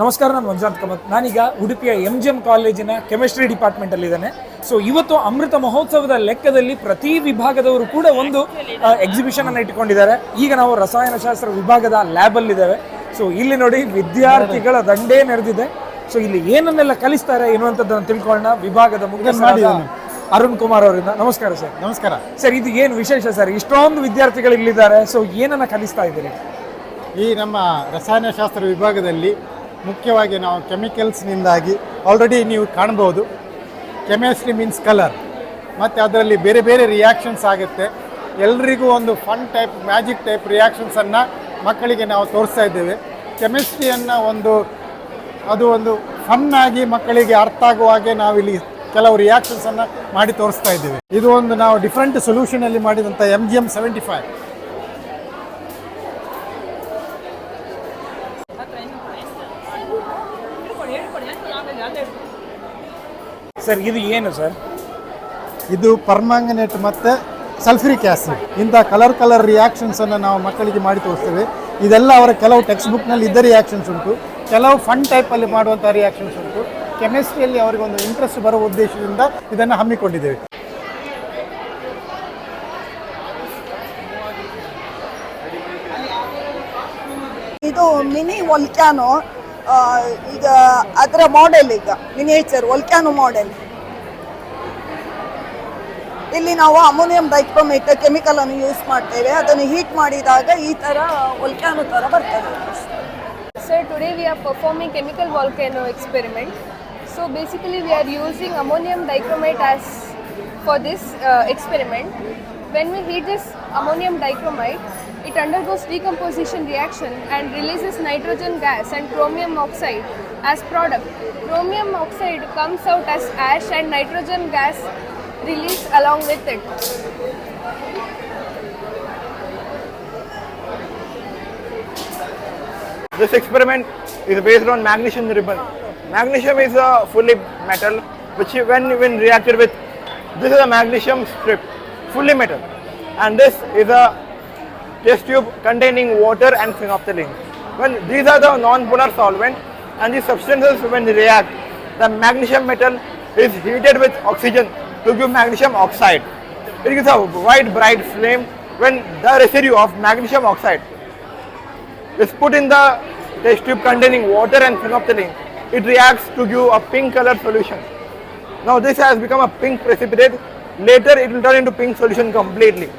ನಮಸ್ಕಾರ ನಾನು ಮಂಜುನಾಥ್ ಕಮತ್. ನಾನೀಗ ಉಡುಪಿಯ ಎಂ ಜಿ ಎಂ ಕಾಲೇಜಿನ ಕೆಮಿಸ್ಟ್ರಿ ಡಿಪಾರ್ಟ್ಮೆಂಟಲ್ಲಿ ಇದ್ದೇನೆ ಸೊ ಇವತ್ತು ಅಮೃತ ಮಹೋತ್ಸವದ ಲೆಕ್ಕದಲ್ಲಿ ಪ್ರತಿ ವಿಭಾಗದವರು ಕೂಡ ಒಂದು ಎಕ್ಸಿಬಿಷನ್ ಅನ್ನು ಇಟ್ಟುಕೊಂಡಿದ್ದಾರೆ. ಈಗ ನಾವು ರಸಾಯನಶಾಸ್ತ್ರ ವಿಭಾಗದ ಲ್ಯಾಬಲ್ಲಿದ್ದೇವೆ ಸೊ ಇಲ್ಲಿ ನೋಡಿ ವಿದ್ಯಾರ್ಥಿಗಳ ದಂಡೇ ನಡೆದಿದೆ ಸೊ ಇಲ್ಲಿ ಏನನ್ನೆಲ್ಲ ಕಲಿಸ್ತಾರೆ ಎನ್ನುವಂಥದ್ದನ್ನು ತಿಳ್ಕೊಳ್ಳೋಣ. ವಿಭಾಗದ ಮುಖ್ಯ ಅರುಣ್ ಕುಮಾರ್ ಅವರಿಂದ. ನಮಸ್ಕಾರ ಸರ್. ನಮಸ್ಕಾರ. ಸರ್ ಇದು ಏನು ವಿಶೇಷ ಸರ್? ಇಷ್ಟೊಂದು ವಿದ್ಯಾರ್ಥಿಗಳು ಇಲ್ಲಿದ್ದಾರೆ ಸೊ ಏನನ್ನ ಕಲಿಸ್ತಾ ಇದ್ದೀರಿ? ಈ ನಮ್ಮ ರಸಾಯನಶಾಸ್ತ್ರ ವಿಭಾಗದಲ್ಲಿ ಮುಖ್ಯವಾಗಿ ನಾವು ಕೆಮಿಕಲ್ಸ್ನಿಂದಾಗಿ ಆಲ್ರೆಡಿ ನೀವು ಕಾಣ್ಬೋದು. ಕೆಮಿಸ್ಟ್ರಿ ಮೀನ್ಸ್ ಕಲರ್ ಮತ್ತು ಅದರಲ್ಲಿ ಬೇರೆ ಬೇರೆ ರಿಯಾಕ್ಷನ್ಸ್ ಆಗುತ್ತೆ. ಎಲ್ರಿಗೂ ಒಂದು ಫನ್ ಟೈಪ್ ಮ್ಯಾಜಿಕ್ ಟೈಪ್ ರಿಯಾಕ್ಷನ್ಸನ್ನು ಮಕ್ಕಳಿಗೆ ನಾವು ತೋರಿಸ್ತಾ ಇದ್ದೇವೆ. ಕೆಮಿಸ್ಟ್ರಿಯನ್ನು ಒಂದು, ಅದು ಒಂದು ಫನ್ ಆಗಿ ಮಕ್ಕಳಿಗೆ ಅರ್ಥ ಆಗುವ ಹಾಗೆ ನಾವಿಲ್ಲಿ ಕೆಲವು ರಿಯಾಕ್ಷನ್ಸನ್ನು ಮಾಡಿ ತೋರಿಸ್ತಾ ಇದ್ದೇವೆ. ಇದು ಒಂದು ನಾವು ಡಿಫ್ರೆಂಟ್ ಸೊಲ್ಯೂಷನಲ್ಲಿ ಮಾಡಿದಂಥ M G M seventy five sir ಇದು ಏನು ಸರ್? ಇದು ಪರ್ಮಾಂಗನೇಟ್ ಮತ್ತು ಸಲ್ಫ್ರಿಕ್ ಆ್ಯಸಿಡ್ ಇಂಥ ಕಲರ್ ಕಲರ್ ರಿಯಾಕ್ಷನ್ಸನ್ನು ನಾವು ಮಕ್ಕಳಿಗೆ ಮಾಡಿ ತೋರಿಸ್ತೇವೆ. ಇದೆಲ್ಲ ಅವರ ಕೆಲವು ಟೆಕ್ಸ್ಟ್ ಬುಕ್ನಲ್ಲಿ ಇದ್ದ ರಿಯಾಕ್ಷನ್ಸ್ ಉಂಟು. ಕೆಲವು ಫನ್ ಟೈಪಲ್ಲಿ ಮಾಡುವಂಥ ರಿಯಾಕ್ಷನ್ಸ್ ಉಂಟು. ಕೆಮಿಸ್ಟ್ರಿಯಲ್ಲಿ ಅವರಿಗೆ ಒಂದು ಇಂಟ್ರೆಸ್ಟ್ ಬರೋ ಉದ್ದೇಶದಿಂದ ಇದನ್ನು ಹಮ್ಮಿಕೊಂಡಿದ್ದೇವೆ. ಇದು ಮಿನಿ ವೊಲ್ಕ್ಯಾನೋ. ಈಗ ಅದರ ಮಾಡೆಲ್ ಈಗ ಮಿನಿಯೇಚರ್ ಒಲ್ಕ್ಯಾನು ಮಾಡೆಲ್ ಇಲ್ಲಿ ನಾವು ಅಮೋನಿಯಂ ಡೈಕ್ರೋಮೇಟ್ ಕೆಮಿಕಲ್ ಅನ್ನು ಯೂಸ್ ಮಾಡ್ತೇವೆ. ಅದನ್ನು ಹೀಟ್ ಮಾಡಿದಾಗ ಈ ತರ ಒಲ್ಕ್ಯಾನು ತರ ಬರ್ತದೆ. Sir today we are performing chemical volcano experiment so basically we are using ammonium dichromate as for this experiment when we heat this ammonium dichromate it undergoes decomposition reaction and releases nitrogen gas and chromium oxide as product. Chromium oxide comes out as ash and nitrogen gas released along with it. This experiment is based on magnesium ribbon. Magnesium is a fully metal which when when reacted with this is a magnesium strip, fully metal. And this is a test tube containing water and phenolphthalein. When these are the non-polar solvent and these substances when they react, the magnesium metal is heated with oxygen to give magnesium oxide. It gives a white bright flame when the residue of magnesium oxide is put in the test tube containing water and phenolphthalein. It reacts to give a pink color solution. Now this has become a pink precipitate. Later it will turn into pink solution completely.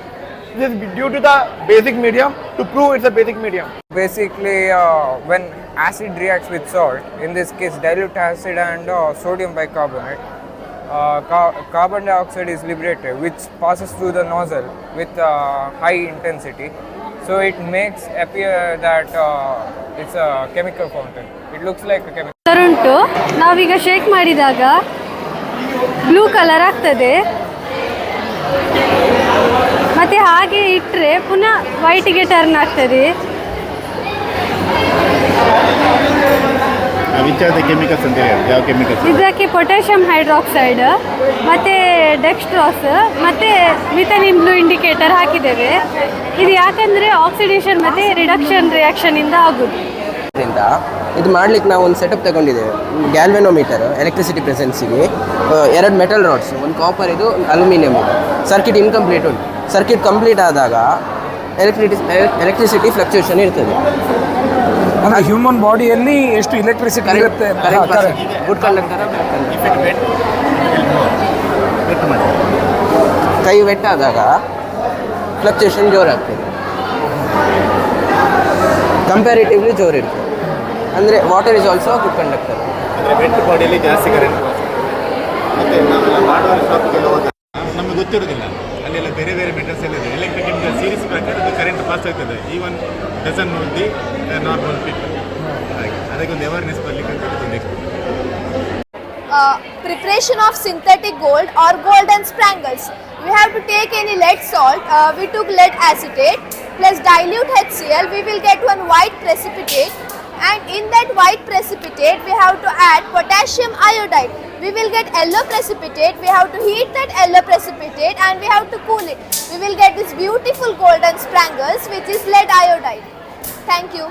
This is due to the basic medium to prove it's a basic medium. Basically, uh, when acid reacts with salt, in this case dilute acid and uh, sodium bicarbonate, uh, ca- carbon dioxide is liberated, which passes through the nozzle with uh, high intensity. So it makes appear that uh, it's a chemical fountain. It looks like a chemical. ಉಂಟು ನಾವೀಗ shake ಮಾಡಿದಾಗ blue colour ಆಗ್ತದೆ ಮತ್ತೆ ಹಾಗೆ ಇಟ್ಟರೆ ಪುನಃ ವೈಟಿಗೆ turn ಆಗ್ತದೆ. ವಿಚಾರದ ಕೆಮಿಕಲ್ಸ್ ಅಂತ ಹೇಳಿ ಯಾವ ಕೆಮಿಕಲ್ಸ್ ಇದಕ್ಕೆ ಪೊಟ್ಯಾಷಿಯಂ ಹೈಡ್ರಾಕ್ಸೈಡ್ ಮತ್ತು ಡೆಕ್ಸ್ಟ್ರಾಸ್ ಮತ್ತು ಮಿಥನಿನ್ ಬ್ಲೂ ಇಂಡಿಕೇಟರ್ ಹಾಕಿದ್ದೇವೆ. ಇದು ಯಾಕಂದ್ರೆ ಆಕ್ಸಿಡೇಷನ್ ಮತ್ತು ರಿಡಕ್ಷನ್ ರಿಯಾಕ್ಷನಿಂದ ಆಗೋದು. ಇದರಿಂದ ಇದು ಮಾಡ್ಲಿಕ್ಕೆ ನಾವು ಒಂದು ಸೆಟಪ್ ತಗೊಂಡಿದ್ದೇವೆ. ಗ್ಯಾಲ್ವೆನೋಮೀಟರ್ ಎಲೆಕ್ಟ್ರಿಸಿಟಿ ಪ್ರೆಸೆನ್ಸಿಗೆ ಎರಡು ಮೆಟಲ್ ರಾಡ್ಸ್ ಒಂದು ಕಾಪರ್ ಇದು ಅಲ್ಯೂಮಿನಿಯಂ ಇದು ಸರ್ಕಿಟ್ ಇನ್ಕಂಪ್ಲೀಟ್ ಉಂಟು. ಸರ್ಕಿಟ್ ಕಂಪ್ಲೀಟ್ ಆದಾಗ ಎಲೆಕ್ಟ್ರಿಟಿ ಎಲೆಕ್ಟ್ರಿಸಿಟಿ ಫ್ಲಕ್ಚುಯೇಷನ್ ಇರ್ತದೆ. ಅಂದ್ರೆ ಹ್ಯೂಮನ್ ಬಾಡಿಯಲ್ಲಿ ಎಷ್ಟು ಎಲೆಕ್ಟ್ರಿಸಿಟಿ ಇರುತ್ತೆ. ಗುಡ್ ಕಂಡಕ್ಟರ್ ಕೈ ವೆಟ್ ಆದಾಗ ಫ್ಲಕ್ಚುಯೇಷನ್ ಜೋರಾಗ್ತದೆ ಕಂಪ್ಯಾರಿಟಿವ್ಲಿ ಜೋರಿರ್ತದೆ ಅಂದರೆ water is also good conductor went ಬಾಡಿಯಲ್ಲಿ ಜಾಸ್ತಿ ಕರೆಂಟ್ ನಮಗೆ ಗೊತ್ತಿರೋದಿಲ್ಲ. ಅಲ್ಲೆಲ್ಲ ಬೇರೆ ಬೇರೆ ಮೆಟಲ್ಸ್ ಎಲ್ಲ ಇದೆ ಎಲೆಕ್ಟ್ರಿಕಲ್ ಸೀರೀಸ್ ಪ್ರಕಾರ ಅದು ಕರೆಂಟ್ ಪಾಸ್ ಆಗ್ತದೆ even doesn't the normal people ಹಾಗೆ ಅದಕ್ಕೆ ಒಂದು ಅವೇರ್ನೆಸ್ ಬರಲಿಕ್ಕೆ uh, preparation of synthetic gold or gold and sprangles. We have to take any lead salt. Uh, we took lead acetate plus dilute HCl. We will get one white precipitate. And in that white precipitate, we have to add potassium iodide. We will get yellow precipitate. We have to heat that yellow precipitate and we have to cool it. We will get this beautiful golden sprangles, which is lead iodide. Thank you.